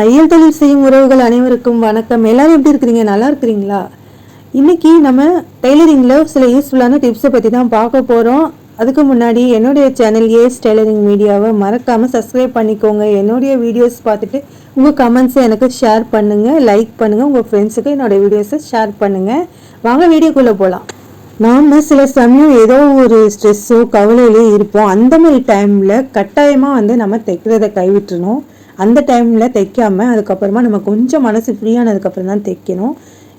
தையல் தொழில் செய்யும் உறவுகள் அனைவருக்கும் வணக்கம். எல்லாரும் எப்படி இருக்கிறீங்க? நல்லா இருக்கிறீங்களா? இன்னைக்கு நம்ம டெய்லரிங்கில் சில யூஸ்ஃபுல்லான டிப்ஸை பற்றி தான் பார்க்க போகிறோம் அதுக்கு முன்னாடி என்னுடைய சேனல் ஏஸ் டெய்லரிங் மீடியாவை மறக்காமல் சப்ஸ்கிரைப் பண்ணிக்கோங்க. என்னுடைய வீடியோஸ் பார்த்துட்டு உங்கள் கமெண்ட்ஸை எனக்கு ஷேர் பண்ணுங்கள் லைக் பண்ணுங்கள் உங்கள் ஃப்ரெண்ட்ஸுக்கு என்னோட வீடியோஸை ஷேர் பண்ணுங்கள் வாங்க வீடியோக்குள்ளே போகலாம் நாம் சில சமயம் ஏதோ ஒரு ஸ்ட்ரெஸ்ஸோ கவலையிலோ இருப்போம். அந்த மாதிரி டைமில் கட்டாயமாக வந்து நம்ம தைக்கிறத கைவிட்டுறணும். அந்த டைமில் தைக்காமல் அதுக்கப்புறமா நம்ம கொஞ்சம் மனசு ஃப்ரீயானதுக்கப்புறம் தான் தைக்கணும்.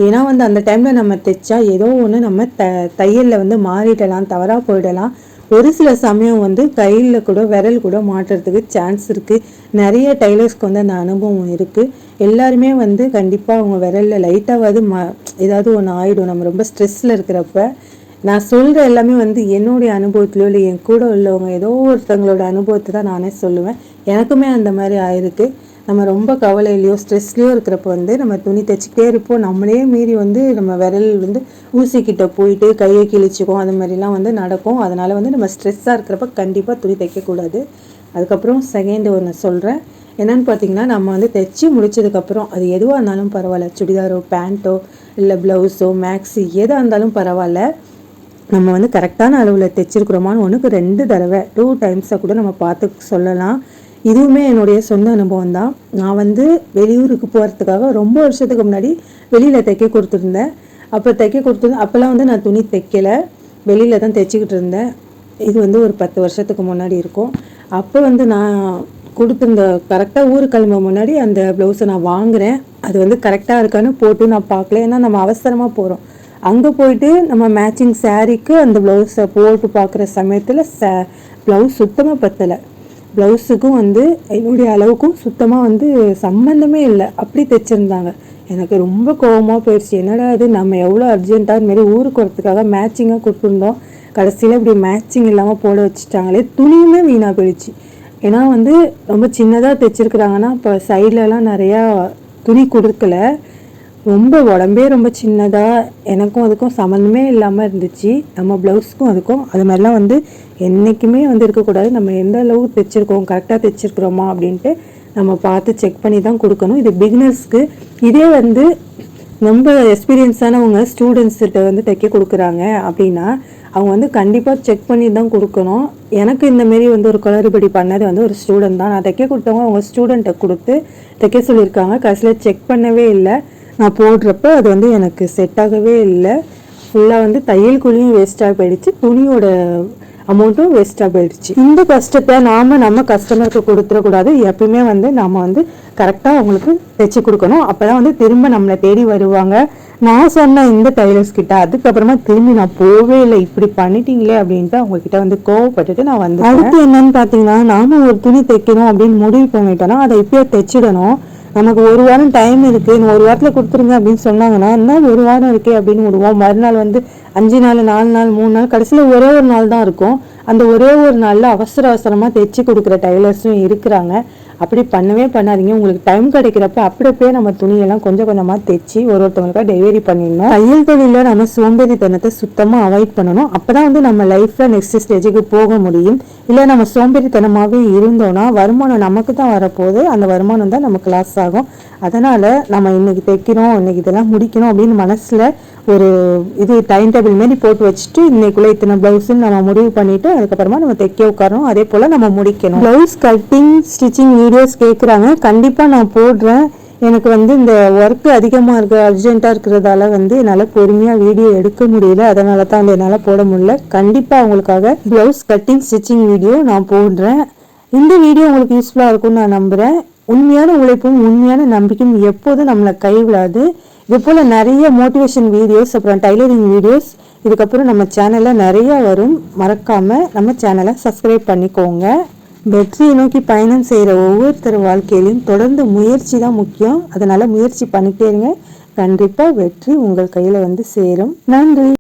ஏன்னா வந்து அந்த டைமில் நம்ம தைச்சா ஏதோ ஒன்று நம்ம த தையலில் வந்து மாறிடலாம் தவறாக போயிடலாம். ஒரு சில சமயம் வந்து கையில் கூட விரல் கூட மாட்டுறதுக்கு சான்ஸ் இருக்குது நிறைய டைலர்ஸ்க்கு வந்து அந்த அனுபவம் இருக்குது எல்லாருமே வந்து கண்டிப்பாக அவங்க விரலில் லைட்டாவது ம ஏதாவது ஒன்று ஆகிடும் நம்ம ரொம்ப ஸ்ட்ரெஸ்ஸில் இருக்கிறப்ப நான் சொல்கிற எல்லாமே வந்து என்னுடைய அனுபவத்திலோ இல்லை என் கூட உள்ளவங்க ஏதோ ஒருத்தவங்களோட அனுபவத்தை தான் நானே சொல்லுவேன். எனக்குமே அந்த மாதிரி ஆயிருக்கு. நம்ம ரொம்ப கவலையிலையோ ஸ்ட்ரெஸ்லேயோ இருக்கிறப்ப வந்து நம்ம துணி தைச்சிக்கிட்டே இருப்போம். நம்மளே மீறி வந்து நம்ம விரல் வந்து ஊசிக்கிட்ட போயிட்டு கையை கிழிச்சிக்கும் அது மாதிரிலாம் வந்து நடக்கும். அதனால் வந்து நம்ம ஸ்ட்ரெஸ்ஸாக இருக்கிறப்ப கண்டிப்பாக துணி தைக்கக்கூடாது. அதுக்கப்புறம் செகண்ட் ஒன்று சொல்கிறேன் என்னென்னு பார்த்தீங்கன்னா நம்ம வந்து தைச்சி முடிச்சதுக்கப்புறம் அது எதுவாக இருந்தாலும் பரவாயில்ல. சுடிதாரோ பேண்ட்டோ இல்லை ப்ளவுஸோ மேக்ஸி எதாக இருந்தாலும் பரவாயில்ல. நம்ம வந்து கரெக்டான அளவில் தைச்சிருக்கிறோமான்னு ஒன்றுக்கு ரெண்டு தடவை டூ டைம்ஸாக கூட நம்ம பார்த்து சொல்லலாம். இதுவுமே என்னுடைய சொந்த அனுபவம் தான் நான் வந்து வெளியூருக்கு போகிறதுக்காக ரொம்ப வருஷத்துக்கு முன்னாடி வெளியில் தைக்க கொடுத்துருந்தேன். அப்போ தைக்க கொடுத்துருந்தேன் அப்போல்லாம் வந்து நான் துணி தைக்கலை. வெளியில் தான் தைச்சிக்கிட்டு இருந்தேன். இது வந்து ஒரு பத்து வருஷத்துக்கு முன்னாடி இருக்கும். அப்போ வந்து நான் கொடுத்துருந்த கரெக்டாக ஊருக்கு கிளம்ப முன்னாடி அந்த ப்ளவுஸை நான் வாங்குகிறேன் அது வந்து கரெக்டாக இருக்கான்னு போட்டு நான் பார்க்கல. ஏன்னா நம்ம அவசரமாக போகிறோம் அங்கே போயிட்டு நம்ம மேட்சிங் சாரீக்கு அந்த ப்ளவுஸை போட்டு பார்க்குற சமயத்தில் ச ப்ளவுஸ் சுத்தமாக பத்தலை. ப்ளவுஸுக்கும் வந்து என்னுடைய அளவுக்கும் சுத்தமாக வந்து சம்மந்தமே இல்லை. அப்படி தைச்சிருந்தாங்க. எனக்கு ரொம்ப கோபமாக போயிடுச்சு. என்னடா இது? நம்ம எவ்வளோ அர்ஜென்ட்டாக இதுமாரி ஊருக்கு வரத்துக்காக மேட்சிங்காக கொடுத்துருந்தோம். கடைசியில் இப்படி மேட்சிங் இல்லாமல் போட வச்சுட்டாங்களே. துணியுமே வீணாக போயிடுச்சு. ஏன்னா வந்து ரொம்ப சின்னதாக தைச்சிருக்கிறாங்கன்னா இப்போ சைட்லலாம் நிறையா துணி கொடுக்கல. ரொம்ப உடம்பே ரொம்ப சின்னதாக எனக்கும் அதுக்கும் சம்மந்தமே இல்லாமல் இருந்துச்சு. நம்ம ப்ளவுஸ்க்கும் அதுக்கும். அது மாதிரிலாம் வந்து என்றைக்குமே வந்து இருக்கக்கூடாது. நம்ம எந்த அளவு தைச்சிருக்கோம் கரெக்டாக தைச்சிருக்கிறோமா அப்படின்ட்டு நம்ம பார்த்து செக் பண்ணி தான் கொடுக்கணும். இது பிகினர்ஸ்க்கு இதே வந்து ரொம்ப எக்ஸ்பீரியன்ஸானவங்க ஸ்டூடெண்ட்ஸ்கிட்ட வந்து தைக்க கொடுக்குறாங்க அப்படின்னா அவங்க வந்து கண்டிப்பாக செக் பண்ணி தான் கொடுக்கணும். எனக்கு இந்த மாரி வந்து ஒரு குளறுபடி பண்ணது வந்து ஒரு ஸ்டூடெண்ட் தான். நான் தைக்க கொடுத்தவங்க அவங்க ஸ்டூடெண்ட்டை கொடுத்து தைக்க சொல்லியிருக்காங்க. கடைசியில் செக் பண்ணவே இல்லை. நான் போடுறப்ப அது வந்து எனக்கு செட் ஆகவே இல்லை. ஃபுல்லாக வந்து தையல் கூலியும் வேஸ்ட்டாக போயிடுச்சு. துணியோட அமௌண்ட்டும் வேஸ்ட்டாக போயிடுச்சு. இந்த கஷ்டத்தை நாம் நம்ம கஸ்டமருக்கு கொடுத்துடக்கூடாது. எப்பயுமே வந்து நாம் வந்து கரெக்டாக அவங்களுக்கு தைச்சி கொடுக்கணும். அப்போ தான் வந்து திரும்ப நம்மளை தேடி வருவாங்க. நான் சொன்ன இந்த டைலர்ஸ் கிட்ட அதுக்கப்புறமா திரும்பி நான் போவே இல்லை. இப்படி பண்ணிட்டீங்களே அப்படின்ட்டு அவங்க கிட்ட வந்து கோவப்பட்டுட்டு நான் வந்து அடுத்து என்னன்னு பார்த்தீங்கன்னா நாம ஒரு துணி தைக்கணும் அப்படின்னு முடிவு பண்ணிட்டோம்னா அதை இப்பயே தைச்சிடணும். நமக்கு ஒரு வாரம் டைம் இருக்கு இன்னும் ஒரு வாரத்தில் கொடுத்துருங்க அப்படின்னு சொன்னாங்கன்னா என்ன ஒரு வாரம் இருக்கே அப்படின்னு விடுவோம். மறுநாள் வந்து அஞ்சு நாள் நாலு நாள் மூணு நாள் கடைசியில் ஒரே ஒரு நாள் தான் இருக்கும். அந்த ஒரே ஒரு நாளில் அவசர அவசரமாக தைச்சி கொடுக்குற டைலர்ஸும் இருக்கிறாங்க. அப்படி பண்ணவே பண்ணாதீங்க. உங்களுக்கு டைம் கிடைக்கிறப்ப அப்படியே நம்ம துணியெல்லாம் கொஞ்சம் கொஞ்சமாக தைச்சி ஒரு ஒருத்தவங்களுக்காக டெலிவரி பண்ணிடணும். தையல் தொழிலில் நம்ம சோம்பேறித்தனத்தை சுத்தமாக அவாய்ட் பண்ணணும். அப்போ தான் வந்து நம்ம லைஃப்பில் நெக்ஸ்ட் ஸ்டேஜுக்கு போக முடியும். இல்லை நம்ம சோம்பேறித்தனமாகவே இருந்தோம்னா வருமானம் நமக்கு தான் வரப்போகுது. அந்த வருமானம் தான் நமக்கு லாஸ் ஆகும். அதனால் நம்ம இன்றைக்கி தைக்கிறோம் இன்னைக்கு இதெல்லாம் முடிக்கணும் அப்படின்னு மனசில் ஒரு இது டைம் டேபிள் மாரி போட்டு வச்சுட்டு இன்னைக்குள்ள இத்தனை ப்ளவுஸ்ன்னு நம்ம முடிவு பண்ணிட்டு அதுக்கப்புறமா நம்ம தைக்க உட்காரணும். அதே போல் நம்ம முடிக்கணும். ப்ளவுஸ் கட்டிங் ஸ்டிச்சிங் வீடியோஸ் கேட்குறாங்க கண்டிப்பாக நான் போடுறேன். எனக்கு வந்து இந்த ஒர்க் அதிகமாக இருக்க அர்ஜென்ட்டாக இருக்கிறதால வந்து என்னால் பொறுமையாக வீடியோ எடுக்க முடியல. அதனால தான் வந்து என்னால் போட முடியல. கண்டிப்பாக உங்களுக்காக ப்ளவுஸ் கட்டிங் ஸ்டிச்சிங் வீடியோ நான் போடுறேன். இந்த வீடியோ உங்களுக்கு யூஸ்ஃபுல்லாக இருக்கும்னு நான் நம்புகிறேன் உண்மையான உழைப்பும் உண்மையான நம்பிக்கையும் எப்போதும் நம்மளை கைவிடாது. இது போல் நிறைய மோட்டிவேஷன் வீடியோஸ் அப்புறம் டைலரிங் வீடியோஸ் இதுக்கப்புறம் நம்ம சேனலில் நிறைய வரும். மறக்காமல் நம்ம சேனலை சப்ஸ்கிரைப் பண்ணிக்கோங்க. வெற்றியை நோக்கி பயணம் செய்கிற ஒவ்வொருத்தர் வாழ்க்கையிலையும் தொடர்ந்து முயற்சி தான் முக்கியம். அதனால் முயற்சி பண்ணிட்டே இருங்க. கண்டிப்பாக வெற்றி உங்கள் கையில் வந்து சேரும். நன்றி.